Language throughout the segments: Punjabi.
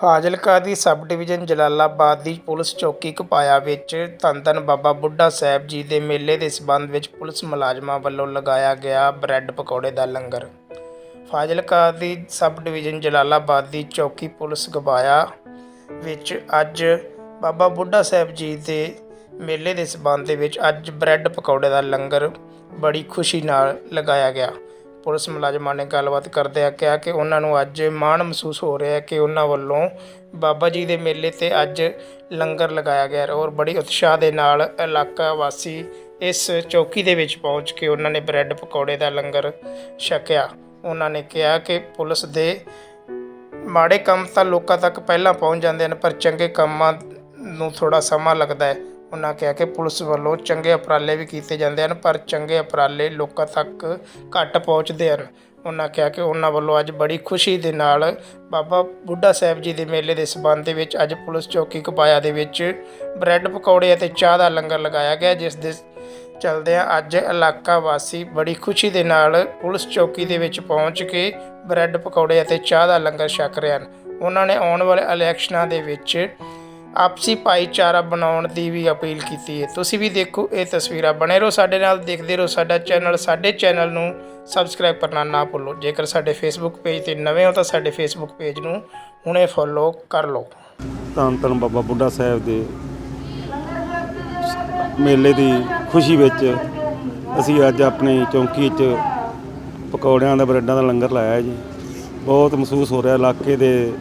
ਫਾਜ਼ਿਲਕਾ ਦੀ ਸਬ ਡਿਵੀਜ਼ਨ ਜਲਾਲਾਬਾਦ ਦੀ ਪੁਲਿਸ ਚੌਕੀ ਘਪਾਇਆ ਵਿੱਚ ਧੰਨ ਧੰਨ ਬਾਬਾ ਬੁੱਢਾ ਸਾਹਿਬ ਜੀ ਦੇ ਮੇਲੇ ਦੇ ਸਬੰਧ ਵਿੱਚ ਪੁਲਿਸ ਮੁਲਾਜ਼ਮਾਂ ਵੱਲੋਂ ਲਗਾਇਆ ਗਿਆ ਬ੍ਰੈਡ ਪਕੌੜੇ ਦਾ ਲੰਗਰ। ਫਾਜ਼ਿਲਕਾ ਦੀ ਸਬ ਡਿਵੀਜ਼ਨ ਜਲਾਲਾਬਾਦ ਦੀ ਚੌਕੀ ਪੁਲਿਸ ਘਪਾਇਆ ਵਿੱਚ ਅੱਜ ਬਾਬਾ ਬੁੱਢਾ ਸਾਹਿਬ ਜੀ ਦੇ ਮੇਲੇ ਦੇ ਸਬੰਧ ਦੇ ਵਿੱਚ ਅੱਜ ਬ੍ਰੈਡ ਪਕੌੜੇ ਦਾ ਲੰਗਰ ਬੜੀ ਖੁਸ਼ੀ ਨਾਲ ਲਗਾਇਆ ਗਿਆ। ਪੁਲਿਸ ਮੁਲਾਜ਼ਮਾਂ ਨੇ ਗੱਲਬਾਤ ਕਰਦਿਆਂ ਕਿਹਾ ਕਿ ਉਹਨਾਂ ਨੂੰ ਅੱਜ ਮਾਣ ਮਹਿਸੂਸ ਹੋ ਰਿਹਾ ਹੈ ਕਿ ਉਹਨਾਂ ਵੱਲੋਂ ਬਾਬਾ ਜੀ ਦੇ ਮੇਲੇ ਤੇ ਅੱਜ ਲੰਗਰ ਲਗਾਇਆ ਗਿਆ ਔਰ ਬੜੀ ਉਤਸ਼ਾਹ ਦੇ ਨਾਲ ਇਲਾਕਾ ਵਾਸੀ ਇਸ ਚੌਕੀ ਦੇ ਵਿੱਚ ਪਹੁੰਚ ਕੇ ਉਹਨਾਂ ਨੇ ਬ੍ਰੈਡ ਪਕੌੜੇ ਦਾ ਲੰਗਰ ਛਕਿਆ। ਉਹਨਾਂ ਨੇ ਕਿਹਾ ਕਿ ਪੁਲਿਸ ਦੇ ਮਾੜੇ ਕੰਮ ਤਾਂ ਲੋਕਾਂ ਤੱਕ ਪਹਿਲਾਂ ਪਹੁੰਚ ਜਾਂਦੇ ਹਨ, ਪਰ ਚੰਗੇ ਕੰਮਾਂ ਨੂੰ ਥੋੜਾ ਸਮਾਂ ਲੱਗਦਾ ਹੈ। ਉਹਨਾਂ ਕਿਹਾ ਕਿ ਪੁਲਿਸ ਵੱਲੋਂ ਚੰਗੇ ਉਪਰਾਲੇ ਵੀ ਕੀਤੇ ਜਾਂਦੇ ਹਨ, ਪਰ ਚੰਗੇ ਉਪਰਾਲੇ ਲੋਕਾਂ ਤੱਕ ਘੱਟ ਪਹੁੰਚਦੇ ਹਨ। ਉਹਨਾਂ ਕਿਹਾ ਕਿ ਉਹਨਾਂ ਵੱਲੋਂ ਅੱਜ ਬੜੀ ਖੁਸ਼ੀ ਦੇ ਨਾਲ ਬਾਬਾ ਬੁੱਢਾ ਸਾਹਿਬ ਜੀ ਦੇ ਮੇਲੇ ਦੇ ਸਬੰਧ ਦੇ ਵਿੱਚ ਅੱਜ ਪੁਲਿਸ ਚੌਕੀ ਕਪਾਇਆ ਦੇ ਵਿੱਚ ਬ੍ਰੈਡ ਪਕੌੜੇ ਅਤੇ ਚਾਹ ਦਾ ਲੰਗਰ ਲਗਾਇਆ ਗਿਆ, ਜਿਸ ਦੇ ਚਲਦਿਆਂ ਅੱਜ ਇਲਾਕਾ ਵਾਸੀ ਬੜੀ ਖੁਸ਼ੀ ਦੇ ਨਾਲ ਪੁਲਿਸ ਚੌਕੀ ਦੇ ਵਿੱਚ ਪਹੁੰਚ ਕੇ ਬ੍ਰੈਡ ਪਕੌੜੇ ਅਤੇ ਚਾਹ ਦਾ ਲੰਗਰ ਛਕ ਰਹੇ ਹਨ। ਉਹਨਾਂ ਨੇ ਆਉਣ ਵਾਲੇ ਇਲੈਕਸ਼ਨਾਂ ਦੇ ਵਿੱਚ ਆਪਸੀ ਭਾਈਚਾਰਾ ਬਣਾਉਣ ਦੀ ਵੀ ਅਪੀਲ ਕੀਤੀ ਹੈ। ਤੁਸੀਂ ਵੀ ਦੇਖੋ, ਇਹ ਤਸਵੀਰਾਂ ਬਣੇ ਰਹੋ ਸਾਡੇ ਨਾਲ, ਦੇਖਦੇ ਰਹੋ ਸਾਡਾ ਚੈਨਲ। ਸਾਡੇ ਚੈਨਲ ਨੂੰ ਸਬਸਕ੍ਰਾਈਬ ਕਰਨਾ ਨਾ ਭੁੱਲੋ। ਜੇਕਰ ਸਾਡੇ ਫੇਸਬੁੱਕ ਪੇਜ ਤੇ ਨਵੇਂ ਹੋ ਤਾਂ ਸਾਡੇ ਫੇਸਬੁੱਕ ਪੇਜ ਨੂੰ ਹੁਣੇ ਫੋਲੋ ਕਰ ਲਓ। ਧੰਨ ਧੰਨ ਬਾਬਾ ਬੁੱਢਾ ਸਾਹਿਬ ਦੇ ਮੇਲੇ ਦੀ ਖੁਸ਼ੀ ਵਿੱਚ ਅਸੀਂ ਅੱਜ ਆਪਣੀ ਚੌਂਕੀ 'ਚ ਪਕੌੜਿਆਂ ਦਾ ਬਰੈਡਾਂ ਦਾ ਲੰਗਰ ਲਾਇਆ ਜੀ। ਬਹੁਤ ਮਹਿਸੂਸ ਹੋ ਰਿਹਾ, ਇਲਾਕੇ ਦੇ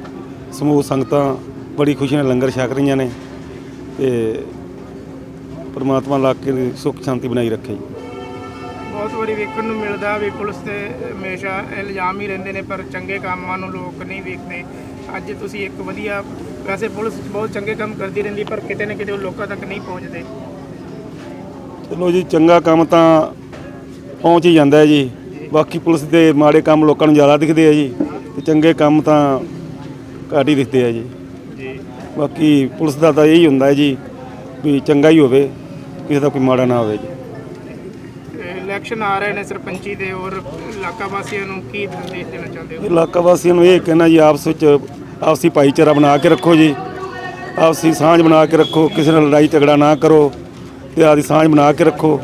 ਸਮੂਹ ਸੰਗਤਾਂ ਬੜੀ ਖੁਸ਼ੀ ਨਾਲ ਲੰਗਰ ਛਕ ਰਹੀਆਂ ਨੇ ਤੇ ਪਰਮਾਤਮਾ ਇਲਾਕੇ ਦੀ ਸੁੱਖ ਸ਼ਾਂਤੀ ਬਣਾਈ ਰੱਖੇ ਜੀ। ਬਹੁਤ ਵਾਰੀ ਵੇਖਣ ਨੂੰ ਮਿਲਦਾ ਵੀ ਪੁਲਿਸ ਤੇ ਹਮੇਸ਼ਾ ਇਲਜ਼ਾਮ ਹੀ ਰਹਿੰਦੇ ਨੇ ਪਰ ਚੰਗੇ ਕੰਮਾਂ ਨੂੰ ਲੋਕ ਨਹੀਂ ਵੇਖਦੇ। ਅੱਜ ਤੁਸੀਂ ਇੱਕ ਵਧੀਆ ਵੈਸੇ ਪੁਲਿਸ ਬਹੁਤ ਚੰਗੇ ਕੰਮ ਕਰਦੀ ਰਹਿੰਦੀ ਪਰ ਕਿਤੇ ਨਾ ਕਿਤੇ ਉਹ ਲੋਕਾਂ ਤੱਕ ਨਹੀਂ ਪਹੁੰਚਦੇ। ਚਲੋ ਜੀ ਚੰਗਾ ਕੰਮ ਤਾਂ ਪਹੁੰਚ ਹੀ ਜਾਂਦਾ ਹੈ ਜੀ। ਬਾਕੀ ਪੁਲਿਸ ਦੇ ਮਾੜੇ ਕੰਮ ਲੋਕਾਂ ਨੂੰ ਜ਼ਿਆਦਾ ਦਿਖਦੇ ਆ ਜੀ ਤੇ ਚੰਗੇ ਕੰਮ ਤਾਂ ਘੱਟ ਹੀ ਦਿਖਦੇ ਆ ਜੀ ਜੀ। ਬਾਕੀ ਪੁਲਿਸ ਦਾ ਤਾਂ ਇਹੀ ਹੁੰਦਾ ਹੈ ਜੀ ਵੀ ਚੰਗਾ ਹੀ ਹੋਵੇ ਕਿਸੇ ਦਾ ਕੋਈ ਮਾੜਾ ਨਾ ਹੋਵੇ ਜੀ। ਇਲੈਕਸ਼ਨ ਆ ਰਹੇ ਨੇ ਸਰਪੰਚੀ ਦੇ ਔਰ ਇਲਾਕਾ ਵਾਸੀਆਂ ਨੂੰ ਕੀ ਸੰਦੇਸ਼ ਦੇਣਾ ਚਾਹੁੰਦੇ ਹੋ? ਇਲਾਕਾ ਵਾਸੀਆਂ ਨੂੰ ਇਹ ਕਹਿਣਾ ਜੀ ਆਪਸ ਵਿੱਚ ਆਪਸੀ ਭਾਈਚਾਰਾ ਬਣਾ ਕੇ ਰੱਖੋ ਜੀ ਆਪਸੀ ਸਾਂਝ ਬਣਾ ਕੇ ਰੱਖੋ ਕਿਸੇ ਨਾਲ ਲੜਾਈ ਝਗੜਾ ਨਾ ਕਰੋ ਤੇ ਆਪਦੀ ਸਾਂਝ ਬਣਾ ਕੇ ਰੱਖੋ।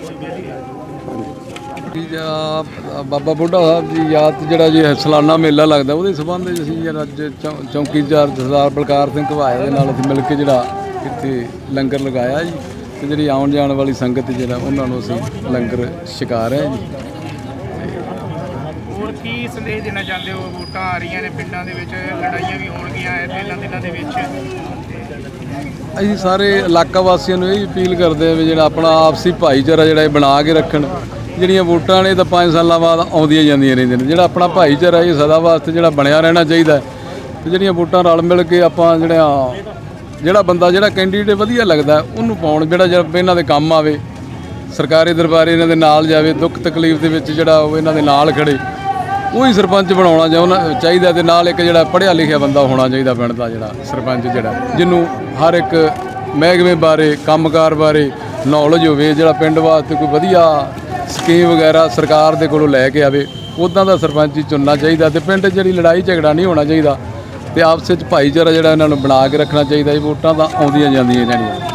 ਜੀ ਜਾਂ ਬਾਬਾ ਬੁੱਢਾ ਸਾਹਿਬ ਜੀ ਯਾਦ ਜਿਹੜਾ ਜੀ ਸਾਲਾਨਾ ਮੇਲਾ ਲੱਗਦਾ ਉਹਦੇ ਸੰਬੰਧ ਵਿੱਚ ਅਸੀਂ ਜਿਹੜਾ ਅੱਜ ਚੌ- ਚੌਕੀਦਾਰ ਸਰਦਾਰ ਬਲਕਾਰ ਸਿੰਘ ਘਵਾਏ ਦੇ ਨਾਲ ਅਸੀਂ ਮਿਲ ਕੇ ਜਿਹੜਾ ਇੱਥੇ ਲੰਗਰ ਲਗਾਇਆ ਜੀ ਤੇ ਜਿਹੜੀ ਆਉਣ ਜਾਣ ਵਾਲੀ ਸੰਗਤ ਜਿਹੜਾ ਉਹਨਾਂ ਨੂੰ ਅਸੀਂ ਲੰਗਰ ਛਕਾ ਰਹੇ ਹਾਂ ਜੀ। ਹੋਰ ਕੀ ਸੰਦੇਸ਼ ਦੇਣਾ ਚਾਹੁੰਦੇ ਹੋ? ਵੋਟਾਂ ਆ ਰਹੀਆਂ ਨੇ ਪਿੰਡਾਂ ਦੇ ਵਿੱਚ ਲੜਾਈਆਂ ਵੀ ਹੋਣਗੀਆਂ ਇਹ ਦਿਨਾਂ ਦਿਨਾਂ ਦੇ ਵਿੱਚ। ਅਸੀਂ ਸਾਰੇ ਇਲਾਕਾ ਵਾਸੀਆਂ ਨੂੰ ਇਹ ਅਪੀਲ ਕਰਦੇ ਹਾਂ ਵੀ ਜਿਹੜਾ ਆਪਣਾ ਆਪਸੀ ਭਾਈਚਾਰਾ ਜਿਹੜਾ ਇਹ ਬਣਾ ਕੇ ਰੱਖਣ। ਜਿਹੜੀਆਂ ਵੋਟਾਂ ਨੇ ਇਹ ਤਾਂ 5 ਸਾਲਾਂ ਬਾਅਦ ਆਉਂਦੀਆਂ ਜਾਂਦੀਆਂ ਰਹਿੰਦੀਆਂ ਨੇ ਜਿਹੜਾ ਆਪਣਾ ਭਾਈਚਾਰਾ ਇਹ ਸਦਾ ਵਾਸਤੇ ਜਿਹੜਾ ਬਣਿਆ ਰਹਿਣਾ ਚਾਹੀਦਾ ਹੈ। ਤੇ ਜਿਹੜੀਆਂ ਵੋਟਾਂ ਰਲ ਮਿਲ ਕੇ ਆਪਾਂ ਜਿਹੜਾ ਜਿਹੜਾ ਬੰਦਾ ਜਿਹੜਾ ਕੈਂਡੀਡੇਟ ਵਧੀਆ ਲੱਗਦਾ ਉਹਨੂੰ ਪਾਉਣ, ਜਿਹੜਾ ਜਿਹੜਾ ਇਹਨਾਂ ਦੇ ਕੰਮ ਆਵੇ, ਸਰਕਾਰੀ ਦਰਬਾਰੇ ਇਹਨਾਂ ਦੇ ਨਾਲ ਜਾਵੇ, ਦੁੱਖ ਤਕਲੀਫ ਦੇ ਵਿੱਚ ਜਿਹੜਾ ਉਹ ਇਹਨਾਂ ਦੇ ਨਾਲ ਖੜੇ, ਉਹੀ ਸਰਪੰਚ ਬਣਾਉਣਾ ਚਾਹੁੰਦਾ ਚਾਹੀਦਾ ਤੇ ਨਾਲ ਇੱਕ ਜਿਹੜਾ ਪੜ੍ਹਿਆ ਲਿਖਿਆ ਬੰਦਾ ਹੋਣਾ ਚਾਹੀਦਾ ਪਿੰਡ ਦਾ ਜਿਹੜਾ ਸਰਪੰਚ ਜਿਹੜਾ, ਜਿਹਨੂੰ ਹਰ ਇੱਕ ਮਹਿਕਮੇ ਬਾਰੇ, ਕੰਮਕਾਰ ਬਾਰੇ ਨੌਲੇਜ ਹੋਵੇ, ਜਿਹੜਾ ਪਿੰਡ ਵਾਸਤੇ ਕੋਈ ਵਧੀਆ ਸਕੀਮ ਵਗੈਰਾ ਸਰਕਾਰ ਦੇ ਕੋਲੋਂ ਲੈ ਕੇ ਆਵੇ ਉਦਾਂ ਦਾ ਸਰਪੰਚ ਹੀ ਚੁਣਨਾ ਚਾਹੀਦਾ ਤੇ ਪਿੰਡ 'ਚ ਜਿਹੜੀ ਲੜਾਈ ਝਗੜਾ ਨਹੀਂ ਹੋਣਾ ਚਾਹੀਦਾ, ਤੇ ਆਪਸ ਵਿੱਚ ਭਾਈਚਾਰਾ ਜਿਹੜਾ ਇਹਨਾਂ ਨੂੰ ਬਣਾ ਕੇ ਰੱਖਣਾ ਚਾਹੀਦਾ, ਇਹ ਵੋਟਾਂ ਤਾਂ ਆਉਂਦੀਆਂ ਜਾਂਦੀਆਂ ਜਿਹੜੀਆਂ